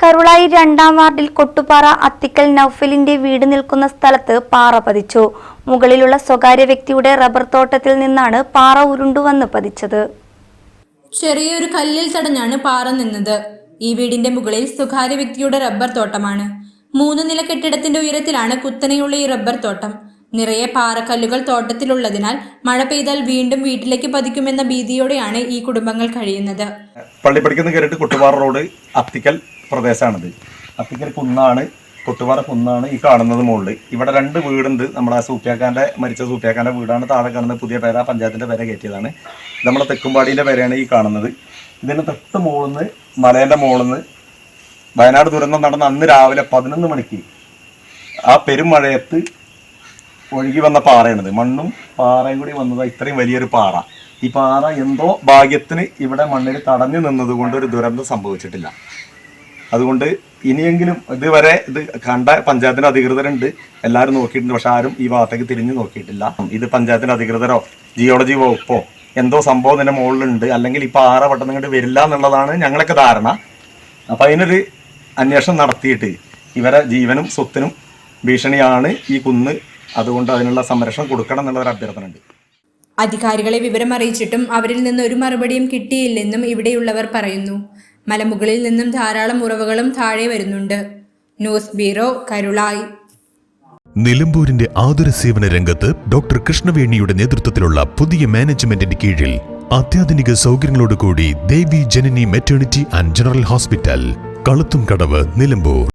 കരുളായി രണ്ടാം വാർഡിൽ കൊട്ടുപാറ അത്തിക്കൽ നൌഫലിന്റെ വീട് നിൽക്കുന്ന സ്ഥലത്ത് പാറ പതിച്ചു. മുകളിലുള്ള സ്വകാര്യ വ്യക്തിയുടെ റബ്ബർ തോട്ടത്തിൽ നിന്നാണ് പാറ ഉരുണ്ടുവന്ന് പതിച്ചത്. ചെറിയൊരു കല്ലിൽ തടഞ്ഞാണ് പാറ നിന്നത്. ഈ വീടിന്റെ മുകളിൽ സ്വകാര്യ വ്യക്തിയുടെ റബ്ബർ തോട്ടമാണ്. മൂന്ന് നില കെട്ടിടത്തിന്റെ ഉയരത്തിലാണ് കുത്തനെയുള്ള ഈ റബ്ബർ തോട്ടം. നിറയെ പാറക്കല്ലുകൾ തോട്ടത്തിലുള്ളതിനാൽ മഴ പെയ്താൽ വീണ്ടും വീട്ടിലേക്ക് പതിക്കുമെന്ന ഭീതിയോടെയാണ് ഈ കുടുംബങ്ങൾ കഴിയുന്നത്. പള്ളിപ്പടിക്കുന്ന കേട്ടിട്ട് കുട്ടുപാറ റോഡ് അത്തിക്കൽ പ്രദേശമാണിത്. അത്തിക്കൽ കുന്നാണ് കൊട്ടുപാറ കുന്നാണ് ഈ കാണുന്നത് മുകളിൽ ഇവിടെ രണ്ട് വീടുണ്ട്. നമ്മുടെ സൂപ്പിയാക്കാന്റെ മരിച്ച സൂപ്പിയാക്കാന്റെ വീടാണ് താഴെ കാണുന്നത്. പുതിയ പേര പഞ്ചായത്തിന്റെ പേര കയറ്റിയതാണ്. നമ്മുടെ തെക്കുംപാടിന്റെ പേരയാണ് ഈ കാണുന്നത്. ഇതിന് തൊട്ട് മുകളിൽ നിന്ന് മലേന്റെ മുകളിൽ നിന്ന് വയനാട് ദുരന്തം നടന്ന അന്ന് രാവിലെ പതിനൊന്ന് മണിക്ക് ആ പെരുമഴയത്ത് ഒഴുകി വന്ന പാറയാണിത്. മണ്ണും പാറയും കൂടി വന്നത് ഇത്രയും വലിയൊരു പാറ. ഈ പാറ എന്തോ ഭാഗ്യത്തിന് ഇവിടെ മണ്ണിൽ തടഞ്ഞു നിന്നതുകൊണ്ട് ഒരു ദുരന്തം സംഭവിച്ചിട്ടില്ല. അതുകൊണ്ട് ഇനിയെങ്കിലും ഇതുവരെ ഇത് കണ്ട പഞ്ചായത്തിന്റെ അധികൃതരുണ്ട്. എല്ലാവരും നോക്കിയിട്ടുണ്ട്. പക്ഷെ ആരും ഈ ഭാഗത്തേക്ക് തിരിഞ്ഞു നോക്കിയിട്ടില്ല. ഇത് പഞ്ചായത്തിന്റെ അധികൃതരോ ജിയോളജി വകുപ്പോ എന്തോ സംഭവം ഇതിന്റെ മുകളിലുണ്ട്. അല്ലെങ്കിൽ ഈ പാറ പെട്ടെന്ന് ഇങ്ങോട്ട് വരില്ല എന്നുള്ളതാണ് ഞങ്ങളൊക്കെ ധാരണ. അപ്പൊ അതിനൊരു അന്വേഷണം നടത്തിയിട്ട് ഇവരെ ജീവനും സ്വത്തിനും ഭീഷണിയാണ് ഈ കുന്ന്. അതുകൊണ്ട് അതിനുള്ള സംരക്ഷണം കൊടുക്കണം എന്നുള്ള ഒരു അഭ്യർത്ഥന ഉണ്ട് അധികാരികളെ വിവരം അറിയിച്ചിട്ടും അവരിൽ നിന്ന് ഒരു മറുപടിയും കിട്ടിയില്ലെന്നും ഇവിടെയുള്ളവർ പറയുന്നു. മലമുകളിൽ നിന്നും ധാരാളം ഉറവുകളും താഴെ വരുന്നുണ്ട്. News bureau Karulai. നിലമ്പൂരിന്റെ ആതുര സേവന രംഗത്ത് ഡോക്ടർ കൃഷ്ണവേണിയുടെ നേതൃത്വത്തിലുള്ള പുതിയ മാനേജ്മെന്റിന്റെ കീഴിൽ അത്യാധുനിക സൗകര്യങ്ങളോടുകൂടി Devi Janani maternity and general hospital കളുത്തും കടവ് നിലമ്പൂർ.